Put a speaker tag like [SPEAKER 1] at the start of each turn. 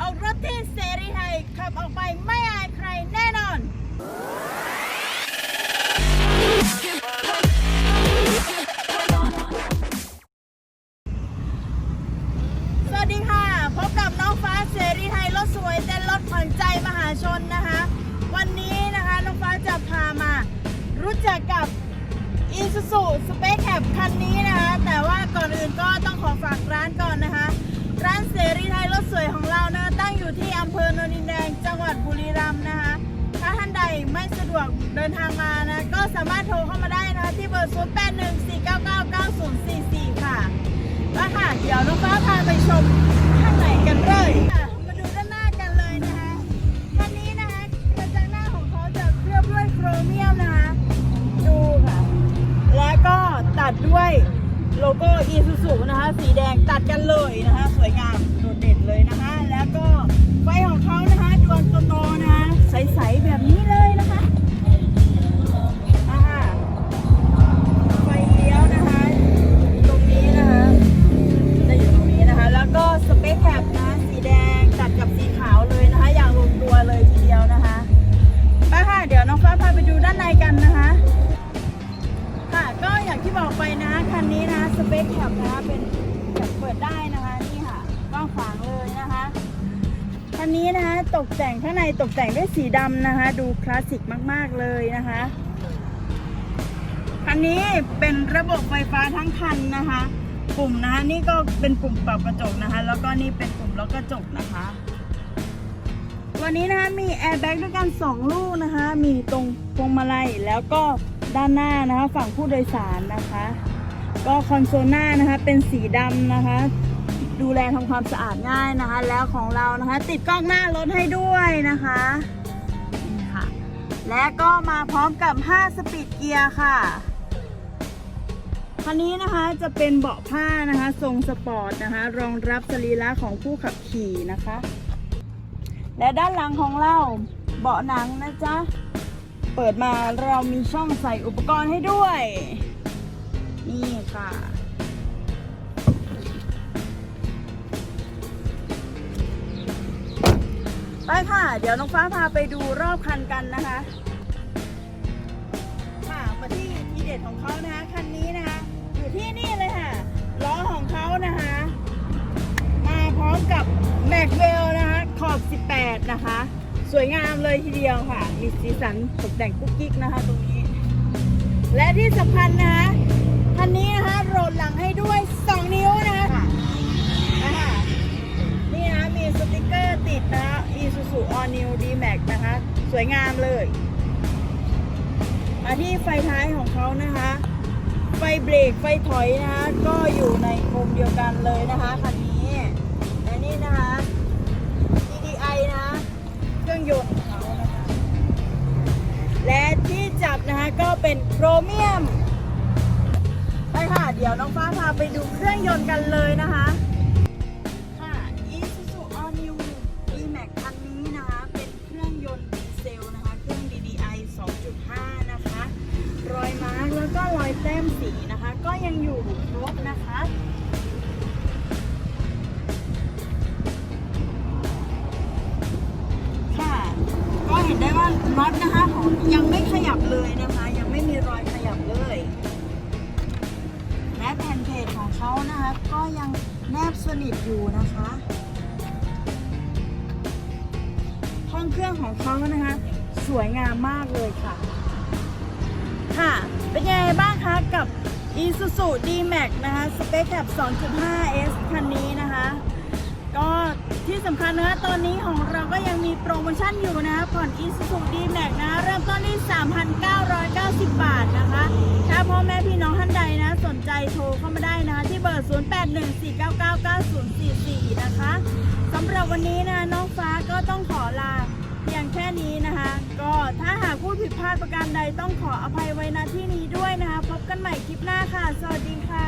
[SPEAKER 1] ออกรถที่เสรีไทยขับออกไปไม่อายใครแน่นอน สวัสดีค่ะ พบกับน้องฟ้าเสรีไทยรถสวยเต้นรถขวัญใจมหาชนนะคะ วันนี้นะคะน้องฟ้าจะพามา รู้จักกับอีซูซูสเปคแคปคันนี้นะคะ แต่ว่าก่อนอื่นก็ต้องขอฝ สามารถโทรเข้ามาได้นะคะที่เบอร์ 0 8 1 4 9 9 9 0 4 4 ค่ะแล้วค่ะ เดี๋ยวน้องฟ้าพาไปชมข้างในกันเลยค่ะมาดูด้านหน้ากันเลยนะคะคันนี้นะคะกระจังหน้าของเขาจะเคลือบด้วยโครเมียมนะคะ ดูค่ะ แล้วก็ตัดด้วยโลโก้อีซูซูนะคะ สีแดงตัดกันเลยนะคะ สวยงามโดดเด่นเลยนะคะ แล้วก็ไฟของเขานะคะดวงโตๆนะคะใสๆแบบนี้ คันนี้นะสเปคแคปนะคะเป็นแบบเปิดได้นะคะนี่ค่ะกว้างขวางเลยนะคะคันนี้นะคะตกแต่งข้างในตกแต่งด้วยสีดำนะคะ ดูคลาสสิกมากๆเลยนะคะคันนี้เป็นระบบไฟฟ้าทั้งคันนะคะปุ่มนะคะนี่ก็เป็นปุ่มปรับกระจกนะคะ แล้วก็นี่เป็นปุ่มล็อกกระจกนะคะวันนี้นะคะมีแอร์แบ็กด้วยกัน 2 ลูกนะคะ มีตรงพวงมาลัยแล้วก็ด้านหน้านะคะ ฝั่งผู้โดยสารนะคะ ก็คอนโซลหน้านะคะเป็นสีดำนะคะ ดูแลทำความสะอาดง่ายนะคะ แล้วของเรานะคะ ติดกล้องหน้ารถให้ด้วยนะคะนี่ค่ะ และก็มาพร้อมกับ 5 สปีดเกียร์ค่ะคันนี้นะคะจะเป็นเบาะผ้านะคะ ทรงสปอร์ตนะคะ รองรับสรีระของผู้ขับขี่นะคะ และด้านหลังของเราเบาะหนังนะจ๊ะ เปิดมาเรามีช่องใส่อุปกรณ์ให้ด้วย นี่ค่ะไปค่ะ เดี๋ยวน้องฟ้าพาไปดูรอบคันกันนะคะ ค่ะมาที่ทีเด็ดของเขานะคะคันนี้นะคะ อยู่ที่นี่เลยค่ะล้อของเขานะคะ มาพร้อมกับแม็กเวลนะคะขอบ 18 นะคะ สวยงามเลยทีเดียวค่ะ มีสีสันตกแต่งกุ๊กกิ๊กนะคะตรงนี้ และที่สำคัญนะคะ คันนี้นะคะโหลดหลังให้ด้วย 2 นิ้วนะคะนะคะนี่นะมีสติกเกอร์ติดนะคะ Isuzu All New D-Max นะคะ สวยงามเลยมาที่ไฟท้ายของเขานะคะ ไฟเบรกไฟถอยนะคะ ก็อยู่ในโคมเดียวกันเลยนะคะคันนี้และนี่นะคะ EDI นะคะเครื่องยนต์ของเขานะคะ และที่จับนะคะก็เป็นโครเมียมไป ค่ะ เดี๋ยวน้องฟ้าพาไปดูเครื่องยนต์กันเลยนะคะ ค่ะ Isuzu All New D-Max คันนี้นะคะ เป็นเครื่องยนต์ดีเซลนะคะ เครื่อง DDI 2.5 นะคะ รอยมาร์กแล้วก็รอยแต้มสีนะคะ ก็ยังอยู่ครบนะคะค่ะก็เห็นได้ว่าน็อตนะคะของยังไม่ขยับเลยนะคะ เของเขานะคะก็ยังแนบสนิทอยู่นะคะห้องเครื่องของเขานะคะ สวยงามมากเลยค่ะ ค่ะ เป็นยังไงบ้างคะกับ Isuzu D-Max นะคะสเปคแบบ 2.5S คันนี้นะคะ ก็ที่สำคัญนะคะตอนนี้ของเราก็ยังมีโปรโมชั่นอยู่นะคะผ่อน Isuzu D-Max นะคะเริ่มต้นที่ 3,990 บาทนะคะ ถ้าพ่อแม่พี่น้องท่านใดนะ สนใจโทรเข้ามาได้ 0814999044 นะคะสำหรับวันนี้นะน้องฟ้าก็ต้องขอลาเพียงแค่นี้นะคะ ก็ถ้าหากพูดผิดพลาดประการใดต้องขออภัยไว้ณที่นี้ด้วยนะคะ พบกันใหม่คลิปหน้าค่ะ สวัสดีค่ะ